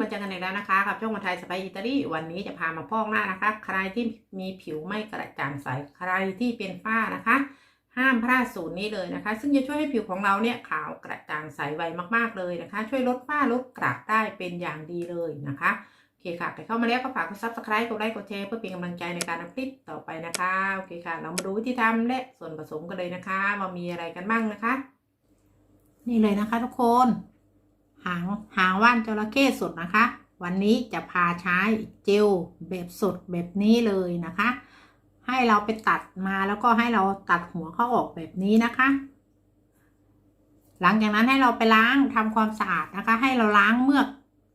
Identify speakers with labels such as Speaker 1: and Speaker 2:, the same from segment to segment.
Speaker 1: มาเจอกันอีกแล้วนะคะกับช่องวันไทยสไปอิตาลีวันนี้จะพามาพอกหน้านะคะ ใครที่มีผิวไม่กระจ่างใสใครที่เป็นฝ้านะคะ ห้ามพลาดสูตรนี้เลยนะคะ ซึ่งจะช่วยให้ผิวของเราเนี่ยขาวกระจ่างใสไวมากๆเลยนะคะ ช่วยลดฝ้าลดกระได้เป็นอย่างดีเลยนะคะโอเคค่ะใครเข้ามาแล้วก็ฝากกดซับสไครต์กดไลค์กดแชร์เพื่อเป็นกำลังใจในการทำคลิปต่อไปนะคะโอเคค่ะ เรามาดูวิธีทำและส่วนผสมกันเลยนะคะว่ามีอะไรกันบ้างนะคะ นี่เลยนะคะ ทุกคน หางหางว่านจระเข้สดนะคะ วันนี้จะพาใช้เจลแบบสดแบบนี้เลยนะคะ ให้เราไปตัดมาแล้วก็ให้เราตัดหัวเขาออกแบบนี้นะคะ หลังจากนั้นให้เราไปล้างทำความสะอาดนะคะ ให้เราล้างเมือก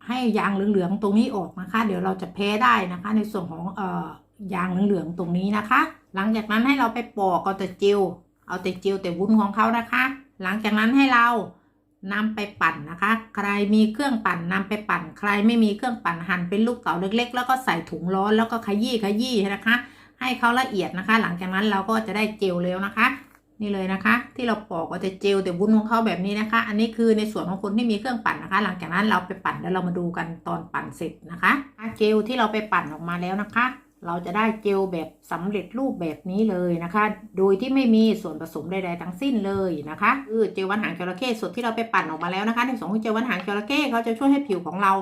Speaker 1: ให้ยางเหลืองๆตรงนี้ออกนะคะ เดี๋ยวเราจะแพ้ได้นะคะ ในส่วนของเอ่อยางเหลืองๆตรงนี้นะคะ หลังจากนั้นให้เราไปปอกเอาแต่เจลเอาแต่เจลแต่วุ้นของเขานะคะ หลังจากนั้นให้เรา นำไปปั่นนะคะ ใครมีเครื่องปั่นนำไปปั่น ใครไม่มีเครื่องปั่นหั่นเป็นลูกเต๋าเล็ก ๆ แล้วก็ใส่ถุงร้อนแล้วก็ขยี้ขยี้นะคะ ให้เขาละเอียดนะคะ หลังจากนั้นเราก็จะได้เจลแล้วนะคะ นี่เลยนะคะ ที่เราปอกก็จะเจลแต่วุ้นของเขาแบบนี้นะคะ อันนี้คือในส่วนของคนที่มีเครื่องปั่นนะคะ หลังจากนั้นเราไปปั่นแล้วเรามาดูกันตอนปั่นเสร็จนะคะเจลที่เราไปปั่นออกมาแล้วนะคะ เราจะได้เจลแบบสำเร็จรูปแบบนี้เลยนะคะ โดยที่ไม่มีส่วนผสมใดๆทั้งสิ้นเลยนะคะคือเจลวันหางจระเข้สดที่เราไปปั่นออกมาแล้วนะคะ ในส่วนของเจลวันหางจระเข้เขาจะช่วยให้ผิวของเรา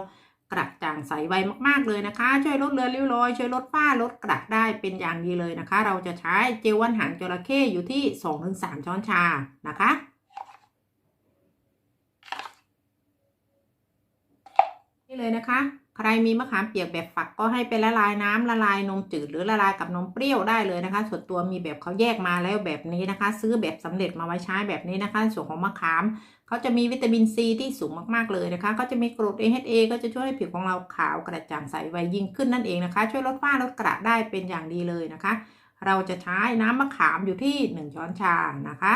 Speaker 1: กระจ่างใสไวมากๆเลยนะคะ ช่วยลดเลือนริ้วรอย ช่วยลดฝ้าลดกระได้เป็นอย่างดีเลยนะคะ เราจะใช้เจลวันหางจระเข้อยู่ที่ 2-3 ช้อนชานะคะนี่เลยนะคะ ใครมีมะขามเปียกแบบฝักก็ให้ไปละลายน้ำละลายนมจืดหรือละลายกับนมเปรี้ยวได้เลยนะคะ ส่วนตัวมีแบบเขาแยกมาแล้วแบบนี้นะคะ ซื้อแบบสำเร็จมาไว้ใช้แบบนี้นะคะ ส่วนของมะขามเขาจะมีวิตามินซีที่สูงมากๆเลยนะคะเขาจะมีกรด AHA ก็จะช่วยให้ผิวของเราขาวกระจ่างใสไวยิ่งขึ้นนั่นเองนะคะ ช่วยลดฝ้าลดกระได้เป็นอย่างดีเลยนะคะ เราจะใช้น้ำมะขามอยู่ที่ 1 ช้อนชานะคะ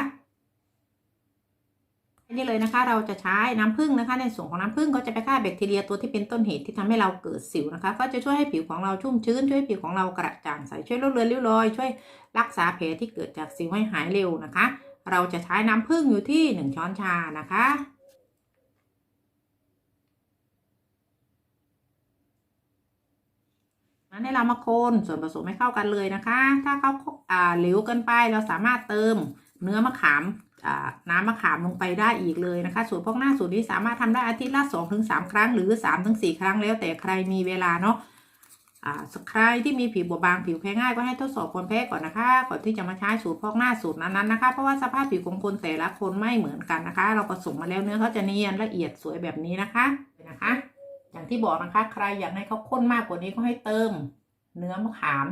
Speaker 1: นี่เลยนะคะ เราจะใช้น้ำผึ้งนะคะ ในส่วนของน้ำผึ้งก็จะไปฆ่าแบคทีเรียตัวที่เป็นต้นเหตุที่ทำให้เราเกิดสิวนะคะ ก็จะช่วยให้ผิวของเราชุ่มชื้นช่วยให้ผิวของเรากระจ่างใสช่วยลดเลือนริ้วรอย ช่วยรักษาแผลที่เกิดจากสิวให้หายเร็วนะคะ เราจะใช้น้ำผึ้งอยู่ที่ 1 ช้อนชานะคะนั้นให้เรามาคนส่วนผสมให้เข้ากันเลยนะคะ ถ้าเขาอ่าเหลวเกินไปเราสามารถเติมเนื้อมะขาม น้ำมะขามลงไปได้อีกเลยนะคะสูตรพวกหน้าสูตรนี้สามารถทำได้อาทิตย์ละ2-3ถึงสครั้งหรือ3-4ถึงสครั้งแล้วแต่ใครมีเวลาเนาะใครที่มีผิวบอบบางผิวแพ้ง่ายก็ให้ทดสอบความแพ้ก่อนนะคะ ก่อนที่จะมาใช้สูตรพอกหน้าสูตรนั้นๆนะคะ เพราะว่าสภาพผิวของคนแต่ละคนไม่เหมือนกันนะคะ เราผสมมาแล้วเนื้อเขาจะเนียนละเอียดสวยแบบนี้นะคะนะคะ อย่างที่บอกนะคะ ใครอยากให้เขาข้นมากกว่านี้ก็ให้เติม เนื้อมะขาม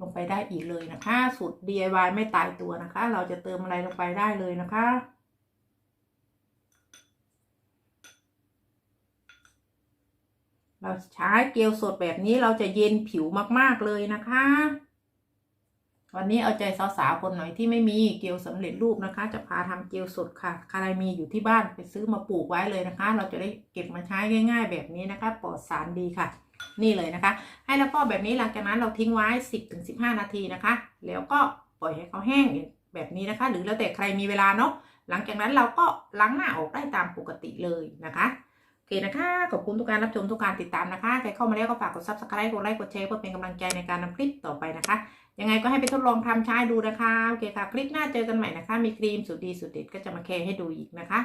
Speaker 1: ลงไปได้อีกเลยนะคะสูตร DIY ไม่ตายตัวนะคะ เราจะเติมอะไรลงไปได้เลยนะคะเราใช้เกลียวสดแบบนี้เราจะเย็นผิวมากๆเลยนะคะ วันนี้เอาใจสาวๆคนหน่อยที่ไม่มีเกลียวสำเร็จรูปนะคะ จะพาทำเกลียวสดค่ะใครมีอยู่ที่บ้านไปซื้อมาปลูกไว้เลยนะคะ เราจะได้เก็บมาใช้ง่าย ๆ แบบนี้นะคะปลอดสารดีค่ะ นี่เลยนะคะ ให้แล้วก็แบบนี้หลังจากนั้นเราทิ้งไว้ 10-15 นาทีนะคะ แล้วก็ปล่อยให้เขาแห้งแบบนี้นะคะ หรือแล้วแต่ใครมีเวลาเนาะหลังจากนั้นเราก็ล้างหน้าออกได้ตามปกติเลยนะคะโอเคนะคะ ขอบคุณทุกการรับชมทุกการติดตามนะคะ ใครเข้ามาแล้วก็ฝากกด subscribe กดไลค์กดแชร์เพื่อเป็นกำลังใจในการนำคลิปต่อไปนะคะ ยังไงก็ให้ไปทดลองทำใช้ดูนะคะโอเคค่ะ คลิปหน้าเจอกันใหม่นะคะ มีครีมสุดดีสุดเด็ดก็จะมาแชร์ให้ดูอีกนะคะ